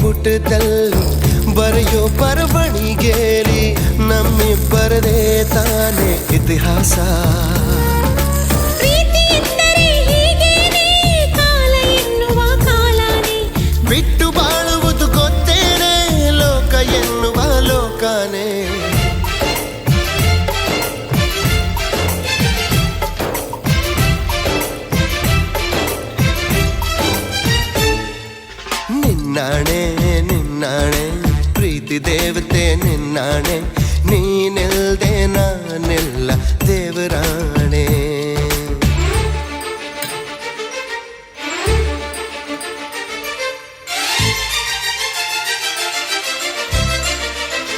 ಪುಟದಲ್ಲಿ ಬರೆಯೋ ಬರವಣಿಗೆಲಿ ನಮ್ಮಿಬ್ಬರದೇ ತಾನೇ ಇತಿಹಾಸ ಪ್ರೀತಿ ಎಂದರೆ ಹೀಗೇನೆ ಕಾಲ ಎನ್ನುವ ಕಾಲನೇ ಬಿಟ್ಟು ಬಾಳುವುದು ಗೊತ್ತೇನೆ ಲೋಕ ಎನ್ನುವ ಲೋಕನೇ ನಿನ್ನಾಣೆ ನಿನ್ನಾಣೆ. ಪ್ರೀತಿ ದೇವತೆ ನಿನ್ನಾಣೆ. ನೀನಿಲ್ದೆ